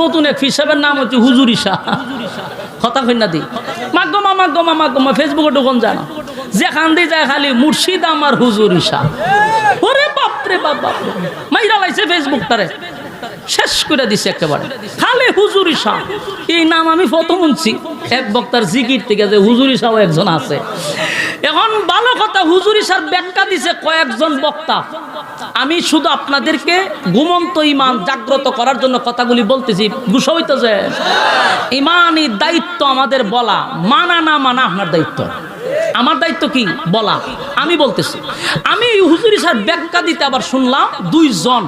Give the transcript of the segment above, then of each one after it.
নতুন এক হিসাবের নাম হচ্ছে হুজুরি শাহ কথা কই না দি। মাগমা মাগমা মাগমা ফেসবুকে ঢুকন জানা। যেখান দিয়ে যায় খালি মুর্শিদ আমার হুজুরি শাহ ওরে বাপরে, বাপ বাপ। মাইরা লাইছে ফেসবুক তারে। শেষ করে দিছে একেবারে। খালি হুজুরি শাহ এই নাম আমি প্রথম শুনছি। এক বক্তার জিকির থেকে যে হুজুরি শাহ একজন আছে। এখন ভালো কথা, হুজুরি শাহ ব্যাখ্যা দিছে কয়েকজন বক্তা। আমি শুধু আপনাদেরকে ঘুমন্ত ইমান জাগ্রত করার জন্য কথাগুলি বলতেছি, গুসা হইতেছে। ইমানই দায়িত্ব আমাদের বলা। মানা না মানা আপনার দায়িত্ব। আমার দায়িত্ব কি? বলা। আমি বলতেছি। আমি হুজুরি স্যার ব্যাখ্যা দিতে আবার শুনলাম দুইজন।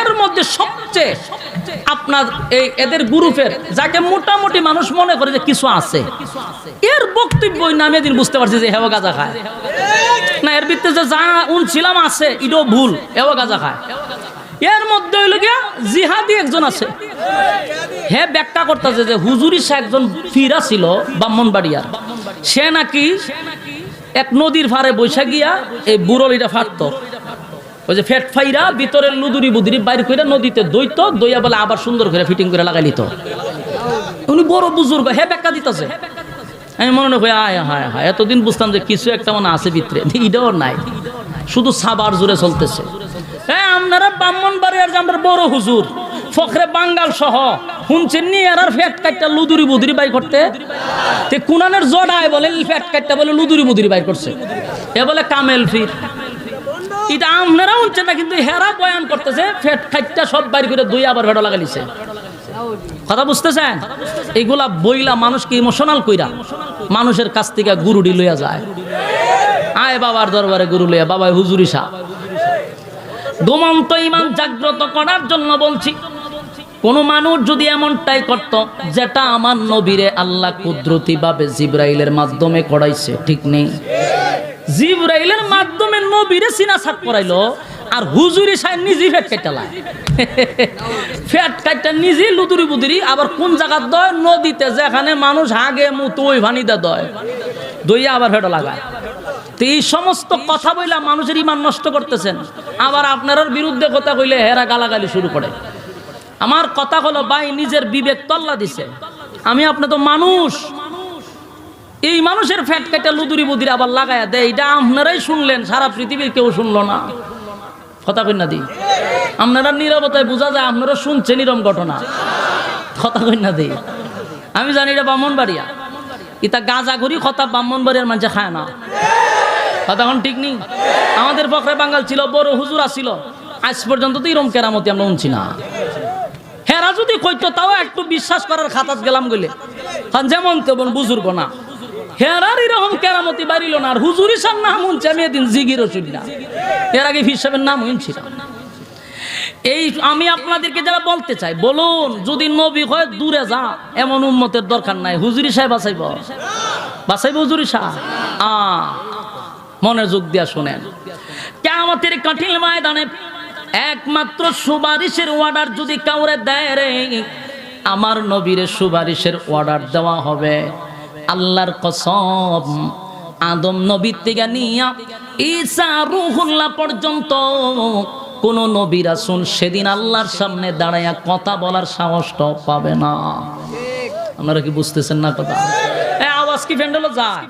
এর মধ্যে সবচেয়ে আপনার এই এদের গ্রুপের, যাকে মোটামুটি মানুষ মনে করে যে কিছু আছে, এর বক্তব্য নামে দিন বুঝতে পারছি যে হেওয়া গাজা খায়। না, এর ভিতরে যে যা উনছিলাম আছে, এটাও ভুল। এও গাজা খায়। এর মধ্যে হইল গিয়া জিহাদি একজন আছে। হে ব্যাখ্যা করতেছে যে হুজুরি সে একজন ফিরা ছিল ব্রাহ্মণবাড়িয়ার। সে নাকি এক নদীর ফারে বৈশা গিয়া এই বুড়লিটা ফাটতো। ওই যে ফেট ফাইরা ভিতরের লুদুরি বুদুরি বাইর করে নদীতে দইতো, দইয়া বলে আবার সুন্দর করে ফিটিং করে লাগাই নিত। উনি বড় বুজুর্গ, হে ব্যাখ্যা দিতেছে। আমি মনে হয় আয় হায় হায়, এতদিন বুঝতাম যে কিছু একটা মনে আছে ভিতরে। এটাও নাই। শুধু সাবার জুড়ে চলতেছে। হ্যাঁ আপনারা ব্রাহ্মণ বাড়ি আর আমরা বড় হুজুর, ফখরে বাঙ্গাল সহ, শুনছেন নি? আর ফ্যাট কাটটা লুদুরি বুদুরি বাই করতে? তে কুনানের জড়ায় বলে ফ্যাট কাটটা বলে লুদুরি বুদুরি বাই করছে। এ বলে কামেল ফির। এটা আপনারা শুনছেন না, কিন্তু হেরা বয়ান করতেছে, ফ্যাট খাইটটা সব বাইর করে দুই আবার ভেড়া লাগালিছে কথা বুঝতেছেন? এইগুলা বইলা মানুষকে ইমোশনাল কইরা মানুষের কাছ থেকে গুরুডি লইয়া যায়। আয় বাবার দরবারে গুরু লইয়া বাবা হুজুরি ঘুমন্ত ইমান জাগ্রত করার জন্য বলছি, কোন মানুষ যদি এমনটাই করত, যেটা আমার নবীরে আল্লাহ কুদরতি ভাবে জিব্রাইলের মাধ্যমে করাইছে, ঠিক নেই? জিব্রাইলের মাধ্যমে নবীরে সিনা সাক করাইলো আর হুজুরি সাহেব নিজে ফ্যাট কাটালায় ফ্যাট কাটটা নিজে লুদুরি বুদুরি, আবার কোন জায়গার দয়? নদীতে, যেখানে মানুষ হাগে মুতো, ওই ভানিতে দয়। দইয়া আবার ফেটো লাগায়। তো এই সমস্ত কথা বইলা মানুষের ইমান নষ্ট করতেছেন। আবার আপনার বিরুদ্ধে কথা কইলে হেরা গালাগালি শুরু করে। আমার কথা হলো, ভাই, নিজের বিবেক তল্লা দিছে। আমি আপনার তো মানুষ। এই মানুষের ফ্যাট কাটা লুদুরি বুদির আবার লাগায়া দেয়। এটা আপনারাই শুনলেন, সারা পৃথিবীর কেউ শুনলো না। কথা না দি। আপনারা নিরবতায় বোঝা যায় আপনারা শুনছেন এরম ঘটনা। কথা না দি। আমি জানি এটা ব্রাহ্মণবাড়িয়া। ইতা গাজা ঘুরি কথা ব্রাহ্মণবাড়িয়ার মানুষে খায় না। কথা ঠিক নেই আমাদের বকরে বাঙ্গাল ছিল, বড় হুজুর আসছিল আজ পর্যন্ত তো এরম কেরামতি আমরা শুনছি না। হেরা যদি কইতো, তাও একটু বিশ্বাস করার খাতাস গেলাম গেলে যেমন তেমন বুজুর্গ না। কেরামতি বাড়িল না, আর হুজুরি নাম আমি এদিন না। এর আগে নাম এই আমি আপনাদেরকে যারা বলতে চাই, বলুন, যদি নবী হয় দূরে যা, এমন উন্মতের দরকার নাই। হুজুরি আ মনোযোগ দিয়া শোনেন। কেমতের কঠিন ময়দানে একমাত্র সুপারিশের অর্ডার যদি কাউরে দেয় রে, আমার নবীর সুপারিশের অর্ডার দেওয়া হবে। আল্লাহর কসম, আদম নবীর থেকে নিয়া ঈসা রুহুল্লাহ পর্যন্ত কোন নবী রাসূল সেদিন আল্লাহর সামনে দাঁড়াইয়া কথা বলার সাহসটাও পাবে না। আপনারা কি বুঝতেছেন না কথা? আওয়াজ কি ফ্যান্ডেলো যায়